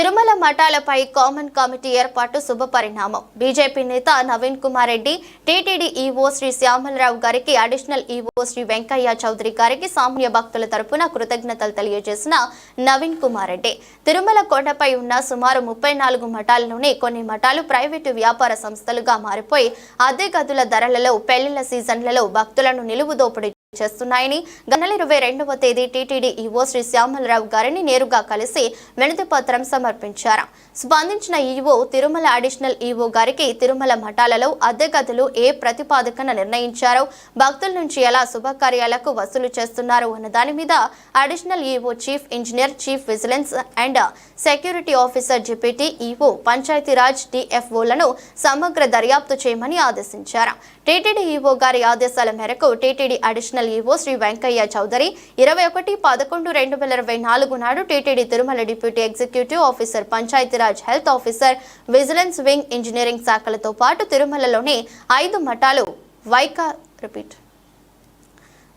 Tirumala మఠాలపై common committee ఏర్పాటు శుభ పరిణామం. బీజేపీ నేత నవీన్ కుమార్ రెడ్డి టీటీడీ ఈవో శ్రీ శ్యామలరావు గారికి అడిషనల్ ఈవో శ్రీ వెంకయ్య చౌదరి గారికి సామాన్య భక్తుల తరపున కృతజ్ఞతలు తెలియజేసిన నవీన్ కుమార్ రెడ్డి. తిరుమల కొండపై ఉన్న సుమారు ముప్పై నాలుగు మఠాల్లోని కొన్ని మఠాలు ప్రైవేటు వ్యాపార సంస్థలుగా మారిపోయి అద్దె గదుల ధరలలో పెళ్ళిళ్ళ సీజన్లలో భక్తులను నిలువు దోపిడీ చేస్తున్నాయని గన్నెల ఇరవై రెండవ తేదీ టీటీడీ ఈవో శ్రీ శ్యామలరావు గారిని నేరుగా కలిసి వినతి పత్రం సమర్పించారు. స్పందించిన ఈవో తిరుమల అడిషనల్ ఈవో గారికి తిరుమల మఠాలలో అద్దె గదులు ఏ ప్రతిపాదకన నిర్ణయించారో భక్తుల నుంచి ఎలా శుభకార్యాలకు వసూలు చేస్తున్నారు అన్న దాని మీద additional EO chief engineer chief vigilance and security officer GPT EO Panchayati Raj డిఎఫ్ఓలను సమగ్ర దర్యాప్తు చేయమని ఆదేశించారు. టీటీడీ ఈవో గారి ఆదేశాల మేరకు TTD additional EO Shri Venkaiah Chowdary. ఇరవై ఒకటి పదకొండు రెండు వేల ఇరవై నాలుగు నాడు TTD Tirumala deputy executive officer Panchayati Raj health officer vigilance wing engineering శాఖలతో పాటు తిరుమలలోని ఐదు మఠాలు వైకా రిపీట్.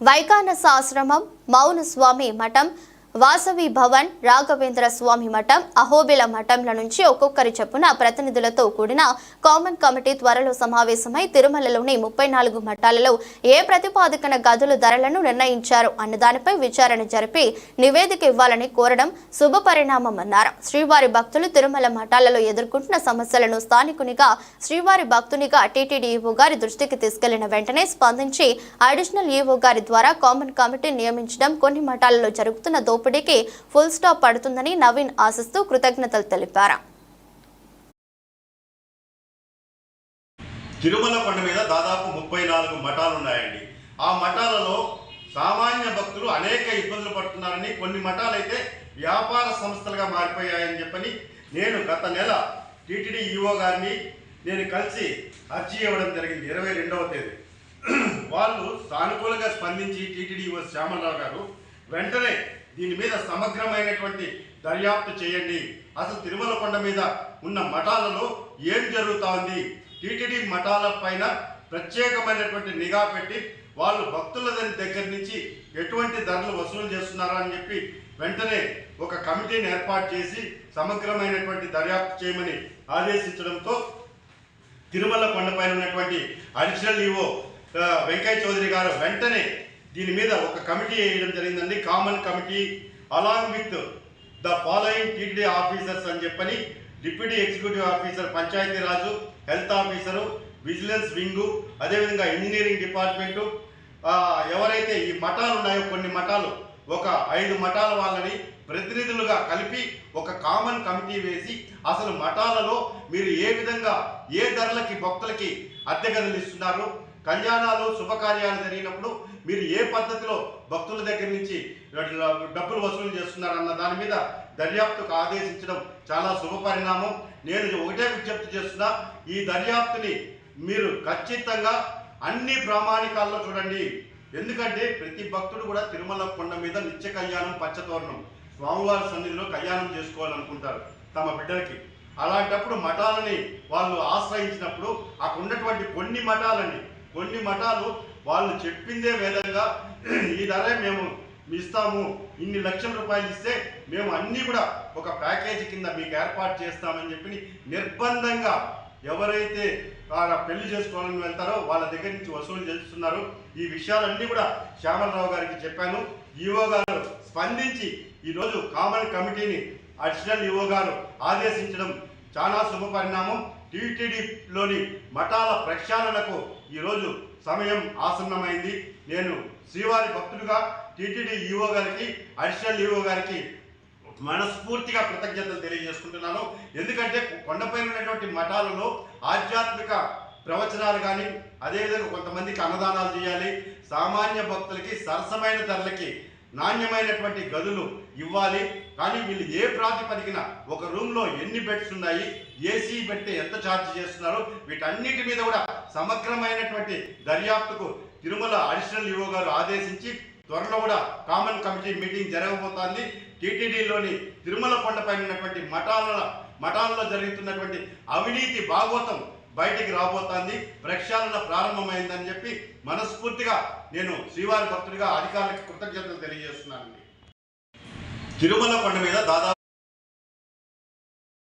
వైకానస ఆశ్రమం మౌన స్వామి మఠం వాసవి భవన్ రాఘవేంద్ర స్వామి మఠం అహోబిల మఠంల నుంచి ఒక్కొక్కరి చొప్పున ప్రతినిధులతో కూడిన కామన్ కమిటీ త్వరలో సమావేశమై తిరుమలలోని ముప్పై నాలుగు మఠాలలో ఏ ప్రతిపాదకన గదుల ధరలను నిర్ణయించారు అన్న దానిపై విచారణ జరిపి నివేదిక ఇవ్వాలని కోరడం శుభపరిణామమన్నారు శ్రీవారి భక్తులు తిరుమల మఠాలలో ఎదుర్కొంటున్న సమస్యలను స్థానికునిగా శ్రీవారి భక్తునిగా టీటీడీ ఈవో గారి దృష్టికి తీసుకెళ్ళిన వెంటనే స్పందించి అడిషనల్ ఈవో గారి ద్వారా కామన్ కమిటీ నియమించడం కొన్ని మఠాలలో జరుగుతున్న దోపిడీకి ఫుల్ స్టాప్ పడుతుందని నవీన్ ఆశిస్తూ కృతజ్ఞతలు తెలిపారు. తిరుమల కొండ మీద దాదాపు ముప్పై నాలుగు మఠాలు ఉన్నాయండి. ఆ మఠాలలో సామాన్య భక్తులు అనేక ఇబ్బందులు పడుతున్నారని కొన్ని మఠాలైతే వ్యాపార సంస్థలుగా మారిపోయాయని చెప్పని నేను గత నెల టీటీడీ ఈఓ గారిని నేను కలిసి అర్జీ ఇవ్వడం జరిగింది ఇరవై రెండవ తేదీ. వాళ్ళు సానుకూలంగా స్పందించి టీటీడీ ఈఓ శ్యామలరావు గారు వెంటనే దీని మీద సమగ్రమైనటువంటి దర్యాప్తు చేయండి. అసలు తిరుమల కొండ మీద ఉన్న మఠాలలో ఏం జరుగుతా ఉంది టీటీడీ మఠాల పైన ప్రత్యేకమైనటువంటి నిఘా పెట్టి వాళ్ళు భక్తుల దగ్గర నుంచి ఎటువంటి ధరలు వసూలు చేస్తున్నారా అని చెప్పి వెంటనే ఒక కమిటీని ఏర్పాటు చేసి సమగ్రమైనటువంటి దర్యాప్తు చేయమని ఆదేశించడంతో తిరుమల కొండపైన ఉన్నటువంటి అడిషనల్ ఈవో వెంకయ్య చౌదరి గారు వెంటనే దీని మీద ఒక కమిటీ వేయడం జరిగిందండి. Common committee along with the following TTD officers అని చెప్పని deputy executive officer Panchayati Raj health officer vigilance wing అదేవిధంగా ఇంజనీరింగ్ డిపార్ట్మెంటు ఎవరైతే ఈ మఠాలు ఉన్నాయో కొన్ని మఠాలు ఒక ఐదు మఠాల వాళ్ళని ప్రతినిధులుగా కలిపి ఒక కామన్ కమిటీ వేసి అసలు మఠాలలో మీరు ఏ విధంగా ఏ ధరలకి భక్తులకి అద్దె గదులు ఇస్తున్నారు కళ్యాణాలు శుభకార్యాలు జరిగినప్పుడు మీరు ఏ పద్ధతిలో భక్తుల దగ్గర నుంచి డబ్బులు వసూలు చేస్తున్నారు అన్న దాని మీద దర్యాప్తుకు ఆదేశించడం చాలా శుభ పరిణామం. నేను ఒకటే విజ్ఞప్తి చేస్తున్నా ఈ దర్యాప్తుని మీరు ఖచ్చితంగా అన్ని ప్రామాణికాల్లో చూడండి. ఎందుకంటే ప్రతి భక్తుడు కూడా తిరుమల కొండ మీద నిత్య కళ్యాణం పచ్చతోరణం స్వామివారి సన్నిధిలో కళ్యాణం చేసుకోవాలనుకుంటారు తమ బిడ్డలకి. అలాంటప్పుడు మఠాలని వాళ్ళు ఆశ్రయించినప్పుడు అక్కడ ఉన్నటువంటి కొన్ని మఠాలని కొన్ని మఠాలు వాళ్ళు చెప్పిందే విధంగా ఈ ధరే మేము ఇస్తాము ఇన్ని లక్షల రూపాయలు ఇస్తే మేము అన్నీ కూడా ఒక ప్యాకేజీ కింద మీకు ఏర్పాటు చేస్తామని చెప్పి నిర్బంధంగా ఎవరైతే పెళ్ళి చేసుకోవాలని వెళ్తారో వాళ్ళ దగ్గర నుంచి వసూలు చేస్తున్నారు. ఈ విషయాలన్నీ కూడా శ్యామలరావు గారికి చెప్పాను. ఈఓ గారు స్పందించి ఈరోజు కామన్ కమిటీని అడిషనల్ ఈఓ గారు ఆదేశించడం చాలా శుభ పరిణామం. టీటీడీలోని మఠాల ప్రక్షాళనకు ఈరోజు సమయం ఆసన్నమైంది. నేను శ్రీవారి భక్తుడిగా టీటీడీ ఈఓ గారికి అడిషనల్ ఈఓ గారికి మనస్ఫూర్తిగా కృతజ్ఞతలు తెలియజేసుకుంటున్నాను. ఎందుకంటే కొండపైన ఉన్నటువంటి మఠాలలో ఆధ్యాత్మిక ప్రవచనాలు కానీ అదేవిధంగా కొంతమందికి అన్నదానాలు చేయాలి. సామాన్య భక్తులకి సరసమైన ధరలకి నాణ్యమైనటువంటి గదులు ఇవ్వాలి. కానీ వీళ్ళు ఏ ప్రాతిపదికన ఒక రూమ్లో ఎన్ని బెడ్స్ ఉన్నాయి ఏసీ పెడితే ఎంత ఛార్జ్ చేస్తున్నారు వీటన్నిటి మీద కూడా సమగ్రమైనటువంటి దర్యాప్తుకు తిరుమల అడిషనల్ ఈవో గారు ఆదేశించి త్వరలో కూడా కామన్ కమిటీ మీటింగ్ జరగబోతోంది. టీటీడీలోని తిరుమల కొండపైన ఉన్నటువంటి మఠాల మఠాలలో జరుగుతున్నటువంటి అవినీతి భాగవతం బయటికి రాబోతోంది. ప్రక్షాళన ప్రారంభమైందని చెప్పి మనస్ఫూర్తిగా నేను శ్రీవారి భక్తుడిగా అధికారులకు కృతజ్ఞతలు తెలియజేస్తున్నానండి. తిరుమల కొండ మీద దాదాపు